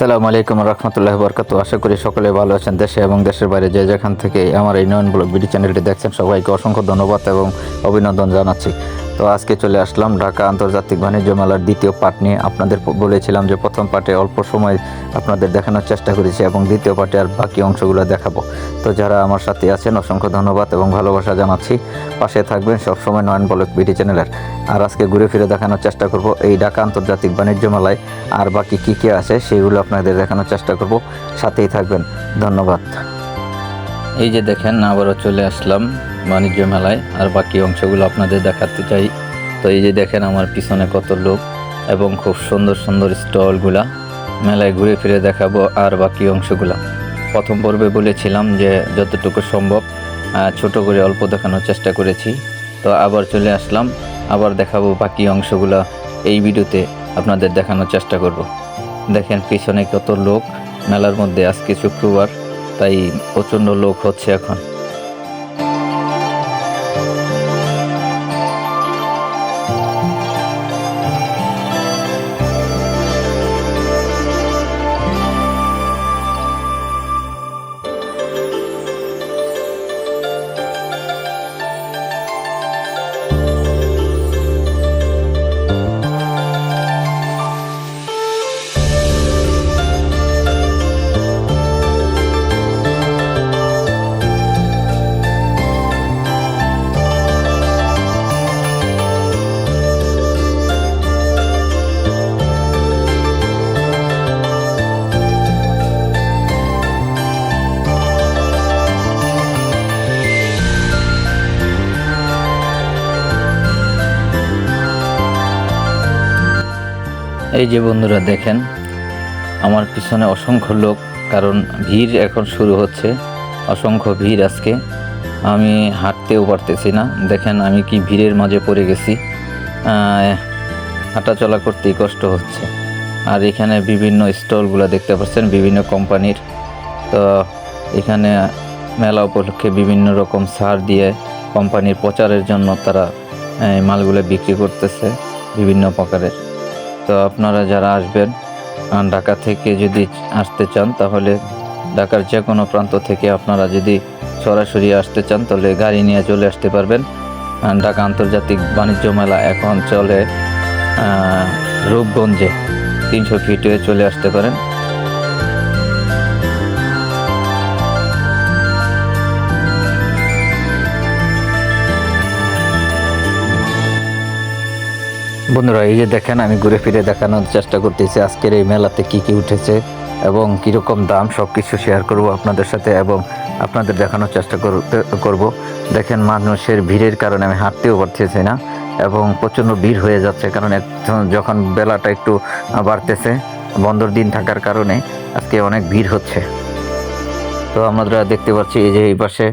আসসালামু আলাইকুম রহমতুল্লাহ বরকাত আশা করি সকলে ভালো আছেন দেশে এবং দেশের বাইরে যে যেখান থেকে আমার এই নয়ন ব্লগ বিডি চ্যানেলটি দেখছেন, সবাইকে অসংখ্য ধন্যবাদ এবং অভিনন্দন জানাচ্ছি। তো আজকে চলে আসলাম ঢাকা আন্তর্জাতিক বাণিজ্য মেলার দ্বিতীয় পার্ট নিয়ে। আপনাদের বলেছিলাম যে প্রথম পার্টে অল্প সময় আপনাদের দেখানোর চেষ্টা করেছি এবং দ্বিতীয় পার্টে আর বাকি অংশগুলো দেখাবো। তো যারা আমার সাথে আছেন, অসংখ্য ধন্যবাদ এবং ভালোবাসা জানাচ্ছি। পাশে থাকবেন সবসময় নয়ন ব্লগ বিডি চ্যানেলের। আর আজকে ঘুরে ফিরে দেখানোর চেষ্টা করব এই ঢাকা আন্তর্জাতিক বাণিজ্য মেলায়। আর বাকি কী কী আছে সেগুলো আপনাদের দেখানোর চেষ্টা করব। সাথেই থাকবেন। ধন্যবাদ। এই যে দেখেন, আবারও চলে আসলাম। বাণিজ্য মেলায় আর বাকি অংশগুলো আপনাদের দেখাতে চাই। তো এই যে দেখেন আমার পিছনে কত লোক এবং খুব সুন্দর সুন্দর স্টলগুলা। মেলায় ঘুরে ফিরে দেখাবো আর বাকি অংশগুলা। প্রথম পর্বে বলেছিলাম যে যতটুকু সম্ভব ছোট করে অল্প দেখানোর চেষ্টা করেছি। তো আবার চলে আসলাম, আবার দেখাবো বাকি অংশগুলা। এই ভিডিওতে আপনাদের দেখানোর চেষ্টা করব। দেখেন পিছনে কত লোক, মেলার মধ্যে আজকে শুক্রবার, তাই প্রচণ্ড লোক হচ্ছে এখন। এই যে বন্ধুরা দেখেন আমার পিছনে অসংখ্য লোক কারণ ভিড় এখন শুরু হচ্ছে অসংখ্য ভিড় আজকে। আমি হাঁটতেও পারতেছি না। দেখেন আমি কি ভিড়ের মাঝে পড়ে গেছি। আহ, হাঁটাচলা করতেই কষ্ট হচ্ছে। আর এখানে বিভিন্ন স্টলগুলো দেখতে পাচ্ছেন বিভিন্ন কোম্পানির। তো এখানে মেলা উপলক্ষে বিভিন্ন রকম সার দিয়ে কোম্পানির প্রচারের জন্য তারা মালগুলো বিক্রি করতেছে বিভিন্ন প্রকারের। তো আপনারা যারা আসবেন ঢাকা থেকে যদি আসতে চান, তাহলে ঢাকার যে কোনো প্রান্ত থেকে আপনারা যদি সরাসরি আসতে চান, তাহলে গাড়ি নিয়ে চলে আসতে পারবেন। ঢাকা আন্তর্জাতিক বাণিজ্য মেলা এখন চলে রূপগঞ্জে। তিনশো ফিটে চলে আসতে পারেন। বন্ধুরা, এই যে দেখেন, আমি ঘুরে ফিরে দেখানোর চেষ্টা করতেছি আজকের এই মেলাতে কি কি উঠেছে এবং কীরকম দাম সব কিছু শেয়ার করব আপনাদের সাথে এবং আপনাদের দেখানোর চেষ্টা করতে, করব। দেখেন, মানুষের ভিড়ের কারণে আমি হাঁটতেও পারতেছি না এবং প্রচণ্ড ভিড় হয়ে যাচ্ছে কারণ যখন বেলাটা একটু বাড়তেছে, বন্দর দিন থাকার কারণে আজকে অনেক ভিড় হচ্ছে। তো আমরা দেখতে পাচ্ছি এই যে এই পাশে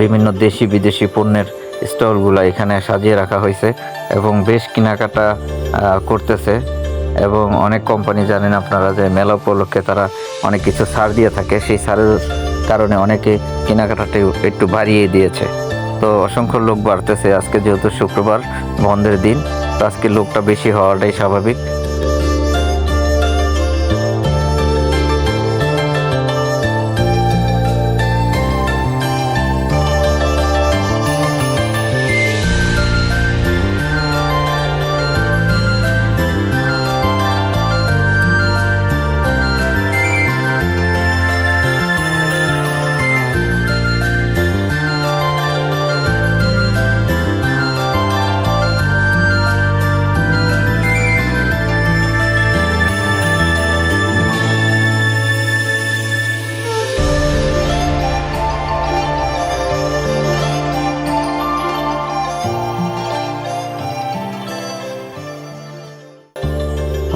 বিভিন্ন দেশি বিদেশি পণ্যের স্টলগুলো এখানে সাজিয়ে রাখা হয়েছে। এবং বেশ কেনাকাটা করতেছে। এবং অনেক কোম্পানি জানেন আপনারা যে মেলা উপলক্ষে তারা অনেক কিছু ছাড় দিয়ে থাকে। সেই ছাড়ের কারণে অনেকে কেনাকাটাটা একটু বাড়িয়ে দিয়েছে। তো অসংখ্য লোক বাড়তেছে। আজকে যেহেতু শুক্রবার, বন্ধের দিন, তো আজকে লোকটা বেশি হওয়াটাই স্বাভাবিক।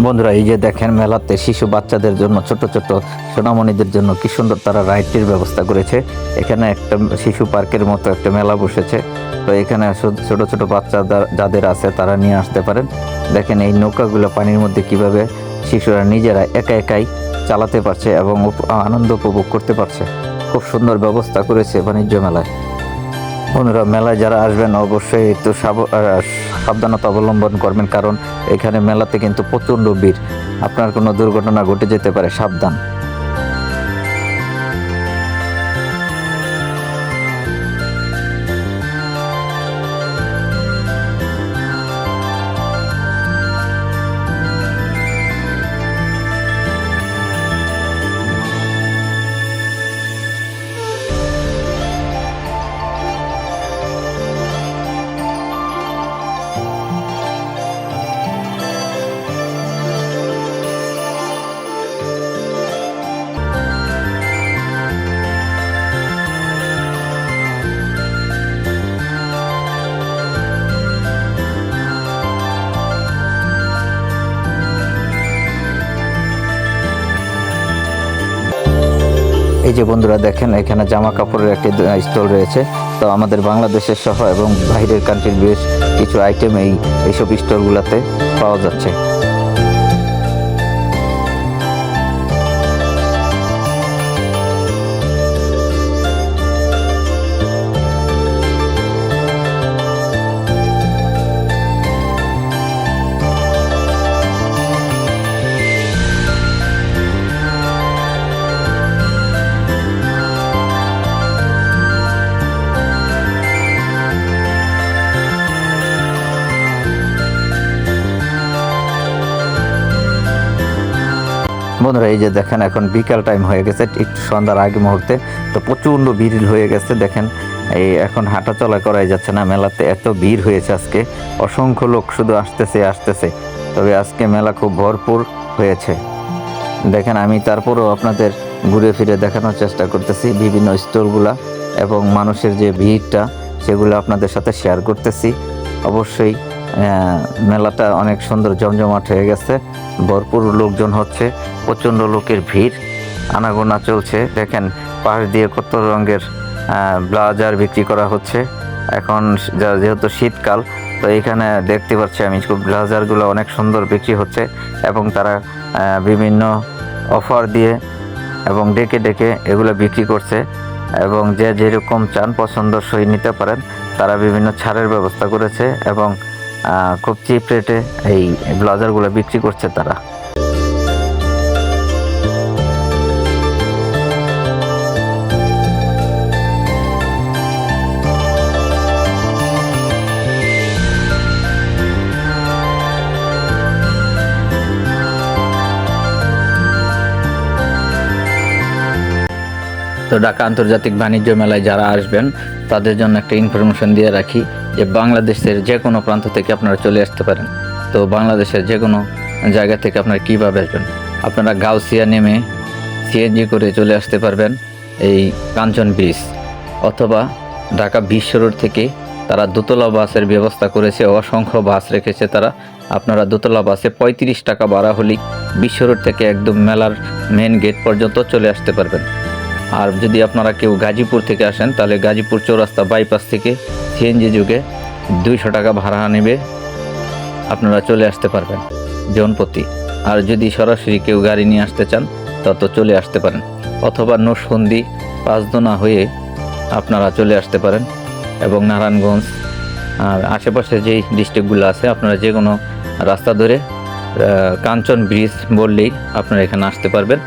বন্ধুরা, এই যে দেখেন মেলাতে শিশু বাচ্চাদের জন্য, ছোট ছোট সোনামণিদের জন্য কি সুন্দর তারা রাইডটির ব্যবস্থা করেছে। এখানে একটা শিশু পার্কের মতো একটা মেলা বসেছে। তো এখানে ছোট ছোট বাচ্চা যাদের আছে তারা নিয়ে আসতে পারেন। দেখেন এই নৌকাগুলো পানির মধ্যে কীভাবে শিশুরা নিজেরা একা একাই চালাতে পারছে এবং আনন্দ উপভোগ করতে পারছে। খুব সুন্দর ব্যবস্থা করেছে বাণিজ্য মেলায়। বন্ধুরা মেলায় যারা আসবেন অবশ্যই একটু সাব- সাবধানতা অবলম্বন করবেন, কারণ এখানে মেলাতে কিন্তু প্রচণ্ড ভিড়। আপনার কোনো দুর্ঘটনা ঘটে যেতে পারে, সাবধান। যে বন্ধুরা দেখেন, এখানে জামা কাপড়ের একটি স্টল রয়েছে। তো আমাদের বাংলাদেশের সহ এবং বাইরের কান্ট্রির বেশ কিছু আইটেম এই এইসব স্টলগুলোতে পাওয়া যাচ্ছে। বন্ধুরা, এই যে দেখেন এখন বিকাল টাইম হয়ে গেছে একটু সন্ধ্যার আগে মুহূর্তে। তো প্রচণ্ড ভিড় হয়ে গেছে, দেখেন। এই এখন হাঁটা চলা করাই যাচ্ছে না, মেলাতে এত ভিড় হয়েছে আজকে। অসংখ্য লোক শুধু আসতেছে আসতেছে। তবে আজকে মেলা খুব ভরপুর হয়েছে। দেখেন, আমি তারপরও আপনাদের ঘুরে ফিরে দেখানোর চেষ্টা করতেছি বিভিন্ন স্টোরগুলা এবং মানুষের যে ভিড়টা, সেগুলো আপনাদের সাথে শেয়ার করতেছি। অবশ্যই মেলাটা অনেক সুন্দর জমজমাট হয়ে গেছে, ভরপুর লোকজন হচ্ছে। প্রচণ্ড লোকের ভিড়, আনাগোনা চলছে। দেখেন, পাশ দিয়ে কত রঙের ব্লাউজার বিক্রি করা হচ্ছে। এখন যেহেতু শীতকাল, তো এখানে দেখতে পাচ্ছি আমি খুব ব্লাউজারগুলো অনেক সুন্দর বিক্রি হচ্ছে এবং তারা বিভিন্ন অফার দিয়ে এবং ডেকে ডেকে এগুলো বিক্রি করছে এবং যে যেরকম চান পছন্দ সই নিতে পারেন, তারা বিভিন্ন ছাড়ের ব্যবস্থা করেছে এবং খুব চিপ রেটে এই ব্লাউজারগুলো বিক্রি করছে তারা। তো ঢাকা আন্তর্জাতিক বাণিজ্য মেলায় যারা আসবেন, তাদের জন্য একটা ইনফরমেশন দিয়ে রাখি যে বাংলাদেশের যে কোনো প্রান্ত থেকে আপনারা চলে আসতে পারেন। তো বাংলাদেশের যে কোনো জায়গা থেকে আপনারা কীভাবে আসবেন? আপনারা গাউসিয়া নেমে সিএনজি করে চলে আসতে পারবেন এই কাঞ্চন ব্রিজ অথবা ঢাকা বিশ্ব রোড থেকে তারা দোতলা বাসের ব্যবস্থা করেছে, অসংখ্য বাস রেখেছে তারা। আপনারা দোতলা বাসে পঁয়ত্রিশ টাকা ভাড়া হলেই বিশ্ব রোড থেকে একদম মেলার মেন গেট পর্যন্ত চলে আসতে পারবেন। আর যদি আপনারা কেউ গাজীপুর থেকে আসেন, তাহলে গাজীপুর চৌরাস্তা বাইপাস থেকে সিএনজি যুগে দুইশো টাকা ভাড়া নেবে, আপনারা চলে আসতে পারবেন জনপ্রতি আর যদি সরাসরি কেউ গাড়ি নিয়ে আসতে চান তত চলে আসতে পারেন। অথবা নসন্দি পাঁচদোনা হয়ে আপনারা চলে আসতে পারেন এবং নারায়ণগঞ্জ, আর আশেপাশে যেই ডিস্ট্রিক্টগুলো আছে, আপনারা যে কোনো রাস্তা ধরে কাঞ্চন ব্রিজ বললেই আপনারা এখানে আসতে পারবেন।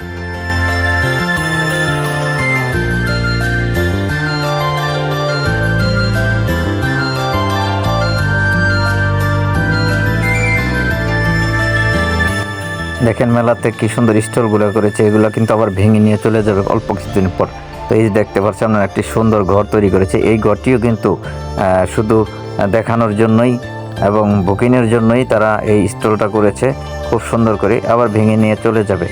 দেখেন মেলাতে কি সুন্দর স্টলগুলো করেছে, এগুলো কিন্তু আবার ভেঙে নিয়ে চলে যাবে অল্প কিছুদিন পর। তো এই দেখতে পাচ্ছেন, আপনারা একটি সুন্দর ঘর তৈরি করেছে। এই ঘরটিও কিন্তু শুধু দেখানোর জন্যই এবং বুকিংয়ের জন্যই তারা এই স্টলটা করেছে। খুব সুন্দর করে আবার ভেঙে নিয়ে চলে যাবে।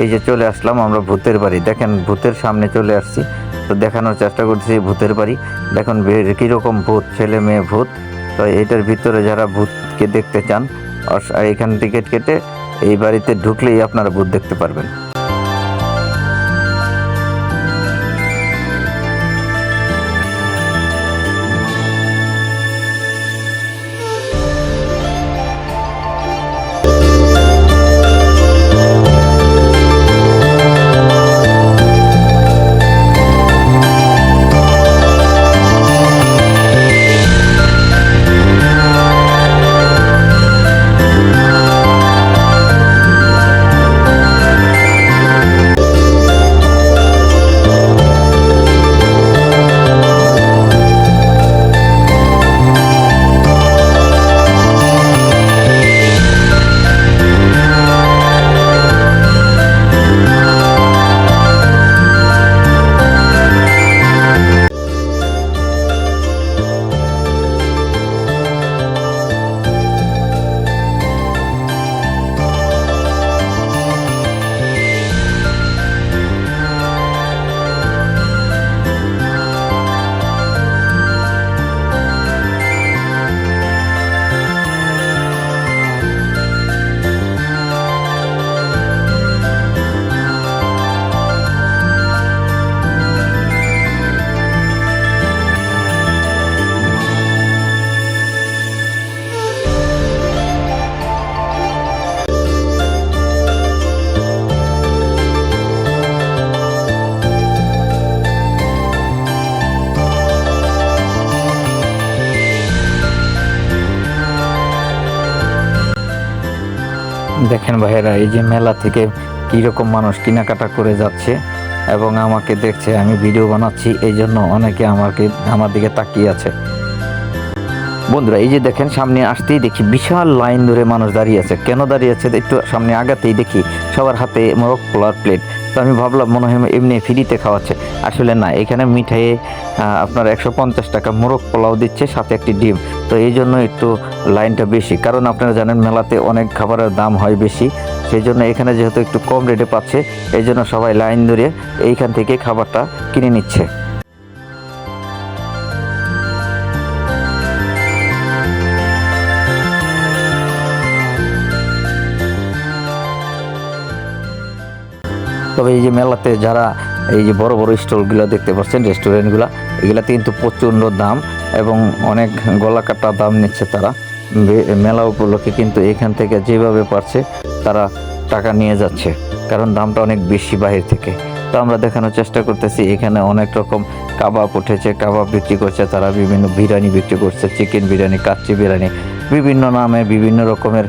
এই যে চলে আসলাম আমরা ভূতের বাড়ি। দেখেন ভূতের সামনে চলে আসছি। তো দেখানোর চেষ্টা করছি ভূতের বাড়ি। দেখুন কীরকম ভূত, ছেলে মেয়ে ভূত। তো এটার ভিতরে যারা ভূতকে দেখতে চান এখানে টিকিট কেটে এই বাড়িতে ঢুকলেই আপনারা ভূত দেখতে পারবেন। দেখেন ভাইয়েরা, এই যে মেলা থেকে কীরকম মানুষ কেনাকাটা করে যাচ্ছে এবং আমাকে দেখছে, আমি ভিডিও বানাচ্ছি, এই জন্য অনেকে আমাকে, আমার দিকে তাকিয়ে আছে। বন্ধুরা, এই যে দেখেন, সামনে আসতেই দেখি বিশাল লাইন ধরে মানুষ দাঁড়িয়ে আছে। কেন দাঁড়িয়ে আছে? একটু সামনে আগাতেই দেখি সবার হাতে মোরগ পোলার প্লেট তো আমি ভাবলাম মনে হয় এমনি ফ্রিতে খাওয়াচ্ছে। আসলে না, এখানে মিঠাইয়ে আপনার একশো পঞ্চাশ টাকা মোরগ পোলাও দিচ্ছে, সাথে একটি ডিম। তো এই জন্য একটু লাইনটা বেশি, কারণ আপনারা জানেন মেলাতে অনেক খাবারের দাম হয় বেশি। সেই জন্য এখানে যেহেতু একটু কম রেটে পাচ্ছে, এই জন্য সবাই লাইন ধরে এইখান থেকে খাবারটা কিনে নিচ্ছে। তবে এই যে মেলাতে যারা এই যে বড় বড় স্টলগুলো দেখতে পাচ্ছেন, রেস্টুরেন্টগুলো এগুলাতে কিন্তু প্রচণ্ড দাম এবং অনেক গলা কাটা দাম নিচ্ছে তারা। মেলা উপলক্ষে কিন্তু এখান থেকে যেভাবে পারছে তারা টাকা নিয়ে যাচ্ছে, কারণ দামটা অনেক বেশি বাহির থেকে। তো আমরা দেখানোর চেষ্টা করতেছি, এখানে অনেক রকম কাবাব উঠেছে, কাবাব বিক্রি করছে তারা, বিভিন্ন বিরিয়ানি বিক্রি করছে, চিকেন বিরিয়ানি, কাচ্চি বিরিয়ানি বিভিন্ন নামে বিভিন্ন রকমের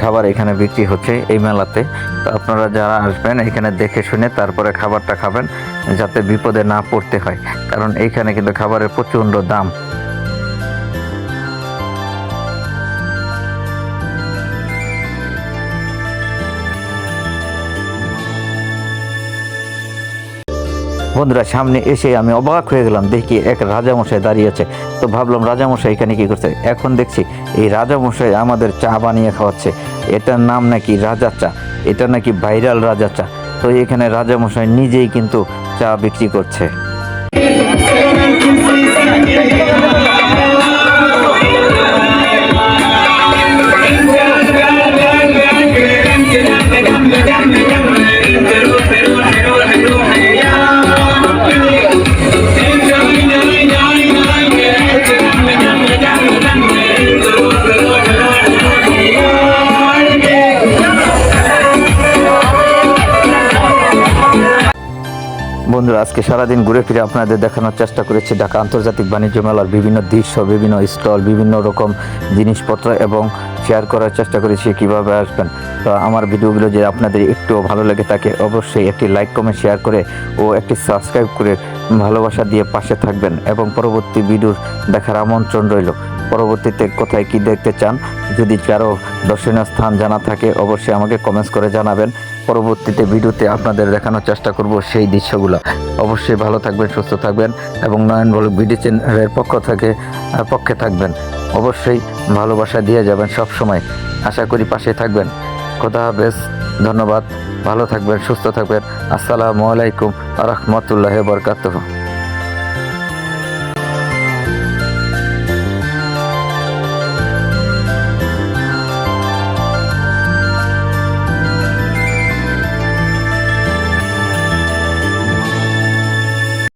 খাবার এখানে বিক্রি হচ্ছে এই মেলাতে। তো আপনারা যারা আসবেন এখানে দেখে শুনে তারপরে খাবারটা খাবেন, যাতে বিপদে না পড়তে হয়। কারণ এইখানে কিন্তু খাবারের প্রচণ্ড দাম। বন্ধুরা, সামনে এসে আমি অবাক হয়ে গেলাম। দেখি এক রাজামশাই দাঁড়িয়ে আছে। তো ভাবলাম, রাজামশাই এখানে কি করছে? এখন দেখছি, এই রাজামশাই আমাদের চা বানিয়ে খাওয়াচ্ছে। এটার নাম নাকি রাজা চা। এটা নাকি ভাইরাল রাজা চা। তো এখানে রাজামশাই নিজেই কিন্তু চা বিক্রি করছে। আজকে সারাদিন ঘুরে ফিরে আপনাদের দেখানোর চেষ্টা করেছি ঢাকা আন্তর্জাতিক বাণিজ্য মেলার বিভিন্ন দৃশ্য, বিভিন্ন স্টল, বিভিন্ন রকম জিনিসপত্র এবং শেয়ার করার চেষ্টা করেছি কীভাবে আসবেন। তো আমার ভিডিওগুলো যে আপনাদের একটু ভালো লেগে থাকে, অবশ্যই একটি লাইক কমেন্ট শেয়ার করে ও একটি সাবস্ক্রাইব করে ভালোবাসা দিয়ে পাশে থাকবেন এবং পরবর্তী ভিডিওর দেখার আমন্ত্রণ রইল। পরবর্তীতে কোথায় কি দেখতে চান, যদি কারও দর্শনীয় স্থান জানা থাকে, অবশ্যই আমাকে কমেন্টস করে জানাবেন। পরবর্তীতে ভিডিওতে আপনাদের দেখানোর চেষ্টা করব সেই দৃশ্যগুলো। অবশ্যই ভালো থাকবেন, সুস্থ থাকবেন এবং নয়ন বলক ভিডিও চ্যানেলের পক্ষ থেকে পক্ষে থাকবেন। অবশ্যই ভালোবাসা দিয়ে যাবেন সব সময় আশা করি পাশে থাকবেন। খোদা হাফেজ, ধন্যবাদ। ভালো থাকবেন, সুস্থ থাকবেন। আসসালামু আলাইকুম রহমতুল্লাহ বরকাতহ।